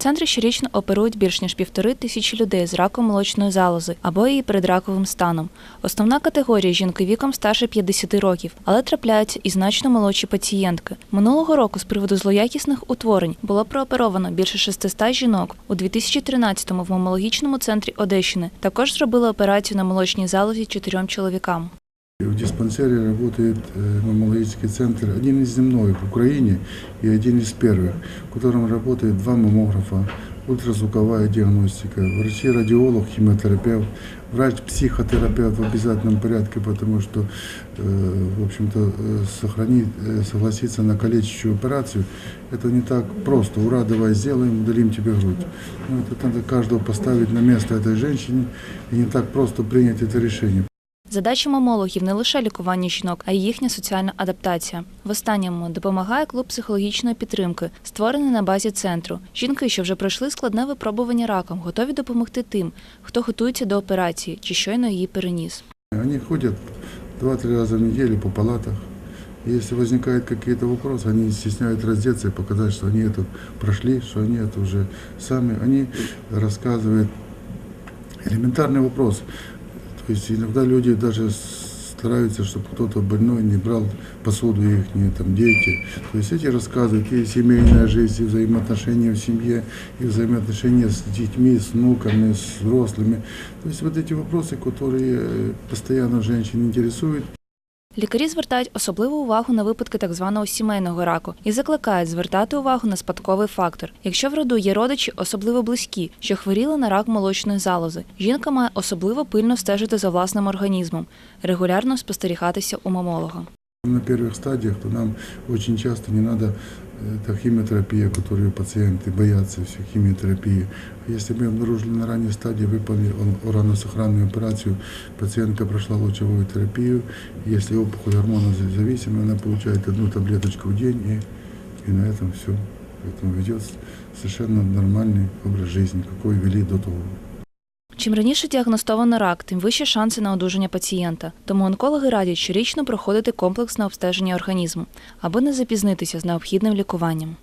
В центрі щорічно оперують більш ніж півтори тисячі людей з раком молочної залози або її передраковим станом. Основна категорія жінки віком старше 50 років, але трапляються і значно молодші пацієнтки. Минулого року з приводу злоякісних утворень було прооперовано більше 600 жінок. У 2013-му в мамологічному центрі Одещини також зробили операцію на молочній залозі чотирьом чоловікам. В диспансере работает э, маммологический центр, один из земной в Украине и один из первых, в котором работает два маммографа, ультразвуковая диагностика, врачи-радиолог, химиотерапевт, врач-психотерапевт в обязательном порядке, потому что, э, в общем-то, э, сохранить, согласиться на калечащую операцию, это не так просто. Ура, давай сделаем, удалим тебе грудь. Ну, это надо каждого поставить на место этой женщине, и не так просто принять это решение. Задача мамологів не лише лікування жінок, а й їхня соціальна адаптація. В останньому допомагає клуб психологічної підтримки, створений на базі центру. Жінки, що вже пройшли складне випробування раком, готові допомогти тим, хто готується до операції чи щойно її переніс. Они ходят два-три раза в неделю по палатах. И Если возникают какие-то вопросы, они не стесняют раздеться и показать, что они это прошли, что они это уже сами. Они рассказывают элементарный вопрос. То есть иногда люди даже стараются, чтобы кто-то больной не брал посуду их, там, дети. То есть эти рассказывают и семейная жизнь, и взаимоотношения в семье, и взаимоотношения с детьми, с внуками, с взрослыми. То есть вот эти вопросы, которые э, постоянно женщин интересуют, Лікарі звертають особливу увагу на випадки так званого сімейного раку і закликають звертати увагу на спадковий фактор. Якщо в роду є родичі, особливо близькі, що хворіли на рак молочної залози, жінка має особливо пильно стежити за власним організмом, регулярно спостерігатися у мамолога. на первых стадиях, то нам очень часто не надо э, та химиотерапия, которую пациенты боятся, всю химиотерапию. Если мы обнаружили на ранней стадии, выполнили он- ураносохранную операцию, пациентка прошла лучевую терапию, если опухоль гормонозависимая, она получает одну таблеточку в день, и, и на этом все. Поэтому ведет совершенно нормальный образ жизни, какой вели до того. Чим раніше діагностовано рак, тим вищі шанси на одужання пацієнта. Тому онкологи радять щорічно проходити комплексне обстеження організму, аби не запізнитися з необхідним лікуванням.